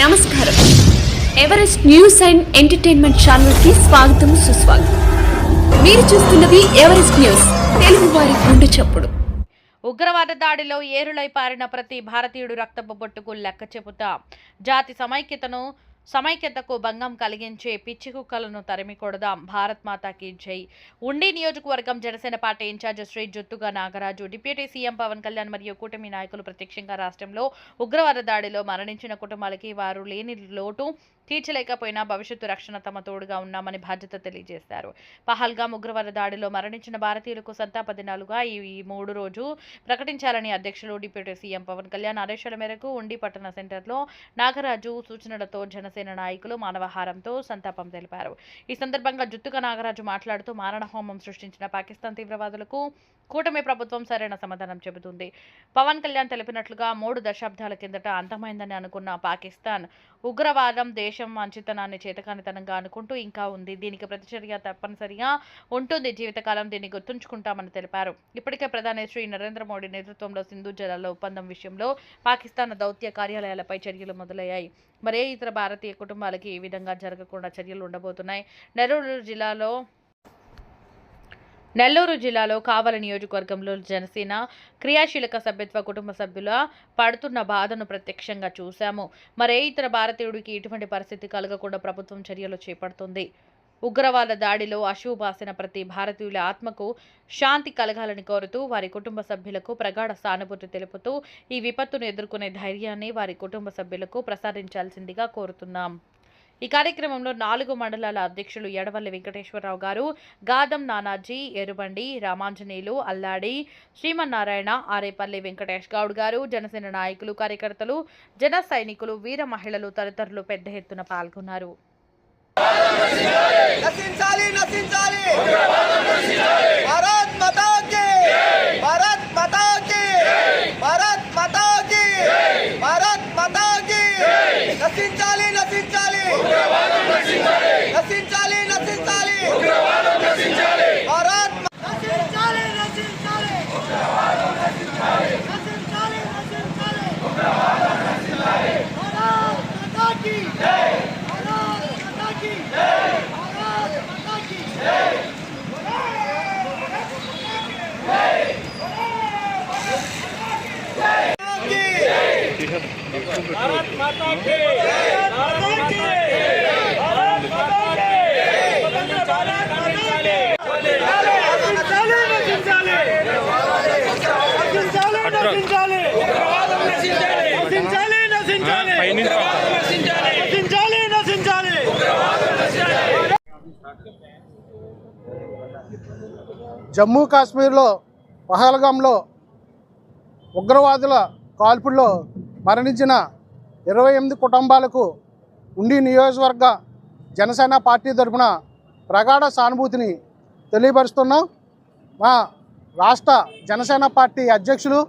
నమస్కారం. Everest news and entertainment ఛానల్కి స్వాగతం సుస్వాగతం. మీరు చూస్తున్నది ఎవరెస్ట్ న్యూస్ తెలుగు వారి గుండె చప్పుడు. ఉగ్రవాద దాడిలో ఏరులై పారిన ప్రతి భారతీయుడు రక్తపు బొట్టుకు లెక్క చెబుతా. జాతి సమైక్యతను సమైక్యతకు భంగం కలిగించే పిచ్చి కుక్కలను తరిమికొడదాం భారత్ మాతాకి జై. ఉండి నియోజకవర్గం Janasena party in charge Shri Juttuga Nagaraju deputy CM Pawan Kalyan మరియు కూటమి నాయకులు ప్రత్యక్షంగా రాష్ట్రంలో ఉగ్రవాద దాడిలో మరణించిన కుటుంబాలకి వారు లేని లోటు తీర్చలేకపోయినా భవిష్యత్తు రక్షణ తమ తోడుగా ఉన్నామని బాధ్యత తెలియజేశారు. పహల్గాం ఉగ్రవాద దాడిలో మరణించిన భారతీయులకు సంతాప దినాలుగా ఈ ఈ మూడు రోజు ప్రకటించాలని అధ్యక్షులు డిప్యూటీ సీఎం పవన్ కళ్యాణ్ ఆదేశాల మేరకు ఉండి పట్టణ సెంటర్లో నాగరాజు సూచనలతో జనసేన నాయకులు మానవహారంతో సంతాపం తెలిపారు. ఈ సందర్భంగా జుత్తుక నాగరాజు మాట్లాడుతూ మారణహోమం సృష్టించిన పాకిస్తాన్ తీవ్రవాదులకు కూటమి ప్రభుత్వం సరైన సమాధానం చెబుతుంది. పవన్ కళ్యాణ్ తెలిపినట్లుగా మూడు దశాబ్దాల కిందట అంతమైందని అనుకున్న పాకిస్తాన్ ఉగ్రవాదం దేశం మంచితనాన్ని చేతకానితనంగా అనుకుంటూ ఇంకా ఉంది. దీనికి ప్రతిచర్య తప్పనిసరిగా ఉంటుంది. జీవితకాలం దీన్ని గుర్తుంచుకుంటామని తెలిపారు. ఇప్పటికే ప్రధాని శ్రీ నరేంద్ర మోడీ నేతృత్వంలో సింధు జలాల ఒప్పందం విషయంలో పాకిస్తాన్ దౌత్య కార్యాలయాలపై చర్యలు మొదలయ్యాయి. మరే ఇతర భారతీయ కుటుంబాలకి ఈ విధంగా జరగకుండా చర్యలు ఉండబోతున్నాయి. నెల్లూరు జిల్లాలో నెల్లూరు జిల్లాలో కావల నియోజకవర్గంలో జనసేన క్రియాశీలక సభ్యత్వ కుటుంబ సభ్యుల పడుతున్న బాధను ప్రత్యక్షంగా చూశాము. మరే ఇతర భారతీయుడికి ఇటువంటి పరిస్థితి కలగకుండా ప్రభుత్వం చర్యలు చేపడుతుంది. ఉగ్రవాద దాడిలో అశుభాసిన ప్రతి భారతీయుల ఆత్మకు శాంతి కలగాలని కోరుతూ వారి కుటుంబ సభ్యులకు ప్రగాఢ సానుభూతి తెలుపుతూ ఈ విపత్తును ఎదుర్కొనే ధైర్యాన్ని వారి కుటుంబ సభ్యులకు ప్రసాదించాల్సిందిగా కోరుతున్నాం. ఈ కార్యక్రమంలో నాలుగు మండలాల అధ్యక్షులు ఎడవల్లి వెంకటేశ్వరరావు గారు గాదం నానాజీ ఎరుబండి రామాంజనేయులు అల్లాడి శ్రీమన్నారాయణ ఆరేపల్లి వెంకటేష్ గౌడ్ గారు జనసేన నాయకులు కార్యకర్తలు జన సైనికులు వీర మహిళలు తదితరులు పెద్ద ఎత్తున పాల్గొన్నారు. నశించాలి నశించాలి భారత్ మాతా కీ భారత్ మాతా కీ భారత్ మాతా కీ భారత్ మాతా కీ నశించాలి నశించాలి నశించాలి నశించాలి భారత్ మా- నశించాలి నశించాలి నశించాలి నశించాలి భారత్ మాతా కీ భారత్ మాతా కీ భారత్ మాతా కీ జమ్మూ కాశ్మీర్లో పహల్గాంలో ఉగ్రవాదుల కాల్పుల్లో మరణించిన ఇరవై ఎనిమిది కుటుంబాలకు ఉండి నియోజకవర్గ జనసేన పార్టీ తరఫున ప్రగాఢ సానుభూతిని తెలియపరుస్తున్నాం. మా రాష్ట్ర జనసేన పార్టీ అధ్యక్షులు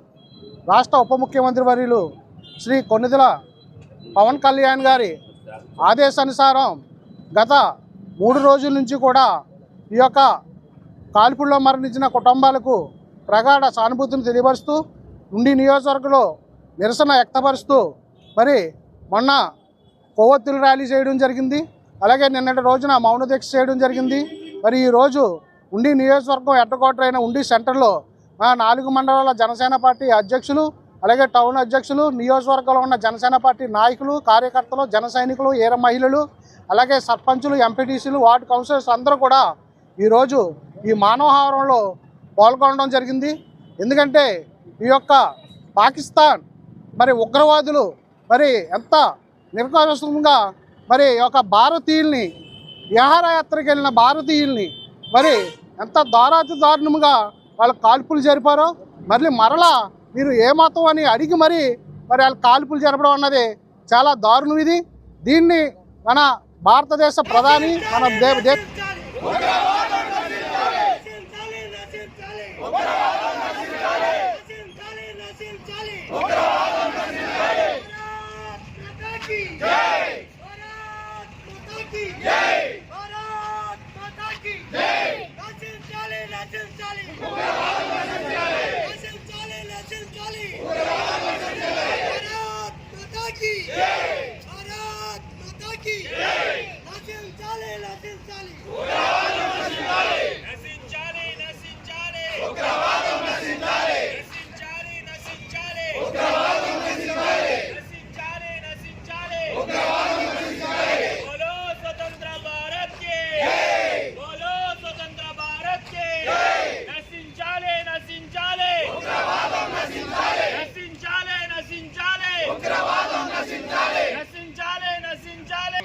రాష్ట్ర ఉప ముఖ్యమంత్రి వర్యులు శ్రీ కొన్నిదల పవన్ కళ్యాణ్ గారి ఆదేశానుసారం గత మూడు రోజుల నుంచి కూడా ఈ యొక్క కాల్పుల్లో మరణించిన కుటుంబాలకు ప్రగాఢ సానుభూతిని తెలియపరుస్తూ ఉండి నియోజకవర్గంలో నిరసన వ్యక్తపరుస్తూ మరి మొన్న కొవ్వొత్తులు ర్యాలీ చేయడం జరిగింది. అలాగే నిన్నటి రోజున మౌన దీక్ష చేయడం జరిగింది. మరి ఈరోజు ఉండి నియోజకవర్గం హెడ్క్వార్టర్ అయిన ఉండి సెంటర్లో మా నాలుగు మండలాల జనసేన పార్టీ అధ్యక్షులు అలాగే టౌన్ అధ్యక్షులు నియోజకవర్గంలో ఉన్న జనసేన పార్టీ నాయకులు కార్యకర్తలు జన సైనికులు ఏర మహిళలు అలాగే సర్పంచులు ఎంపీటీసీలు వార్డు కౌన్సిలర్స్ అందరూ కూడా ఈరోజు ఈ మానవహారంలో పాల్గొనడం జరిగింది. ఎందుకంటే ఈ యొక్క పాకిస్తాన్ మరి ఉగ్రవాదులు మరి ఎంత నిర్కారంగా మరి ఒక భారతీయుల్ని విహారయాత్రకు వెళ్ళిన భారతీయుల్ని మరి ఎంత దారాతి దారుణముగా వాళ్ళు కాల్పులు జరిపారో మళ్ళీ మరలా మీరు ఏమాత్రం అని అడిగి మరి మరి వాళ్ళు కాల్పులు జరపడం అన్నది చాలా దారుణం ఇది. దీన్ని మన భారతదేశ ప్రధాని మన దే